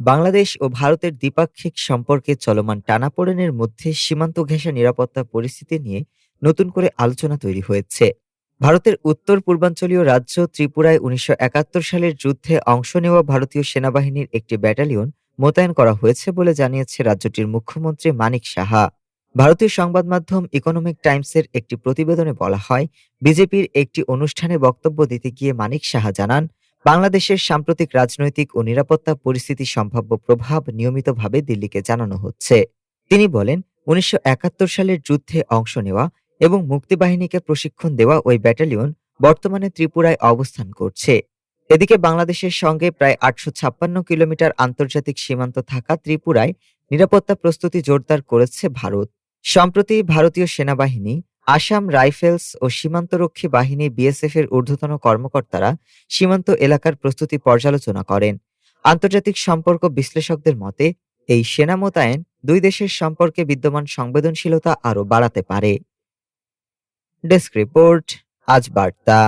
বাংলাদেশ ও ভারতের দ্বিপাক্ষিক সম্পর্কে চলমান টানাপোড়েনের মধ্যে সীমান্ত ঘেঁষা নিরাপত্তা পরিস্থিতি নিয়ে নতুন করে আলোচনা তৈরি হয়েছে। ভারতের উত্তর পূর্বাঞ্চলীয় রাজ্য ত্রিপুরায় উনিশশো একাত্তর সালের যুদ্ধে অংশ নেওয়া ভারতীয় সেনাবাহিনীর একটি ব্যাটালিয়ন মোতায়েন করা হয়েছে বলে জানিয়েছে রাজ্যটির মুখ্যমন্ত্রী মানিক সাহা। ভারতীয় সংবাদ মাধ্যম ইকোনমিক টাইমসের একটি প্রতিবেদনে বলা হয়, বিজেপির একটি অনুষ্ঠানে বক্তব্য দিতে গিয়ে মানিক সাহা জানান বাংলাদেশের সাম্প্রতিক রাজনৈতিক ও নিরাপত্তা পরিস্থিতির সম্ভাব্য প্রভাব নিয়মিতভাবে দিল্লিকে জানানো হচ্ছে। তিনি বলেন, উনিশশো একাত্তর সালের যুদ্ধে অংশ নেওয়া এবং মুক্তিবাহিনীকে প্রশিক্ষণ দেওয়া ওই ব্যাটালিয়ন বর্তমানে ত্রিপুরায় অবস্থান করছে। এদিকে বাংলাদেশের সঙ্গে প্রায় আটশো ছাপ্পান্ন কিলোমিটার আন্তর্জাতিক সীমান্ত থাকা ত্রিপুরায় নিরাপত্তা প্রস্তুতি জোরদার করেছে ভারত। সম্প্রতি ভারতীয় সেনাবাহিনী আসাম রাইফেলস ও সীমান্তরক্ষী বাহিনী বিএসএফ এর ঊর্ধ্বতন কর্মকর্তারা সীমান্ত এলাকার প্রস্তুতি পর্যালোচনা করেন। আন্তর্জাতিক সম্পর্ক বিশ্লেষকদের মতে, এই সেনা মোতায়েন দুই দেশের সম্পর্কে বিদ্যমান সংবেদনশীলতা আরও বাড়াতে পারে। ডেস্ক রিপোর্ট, আজ বার্তা।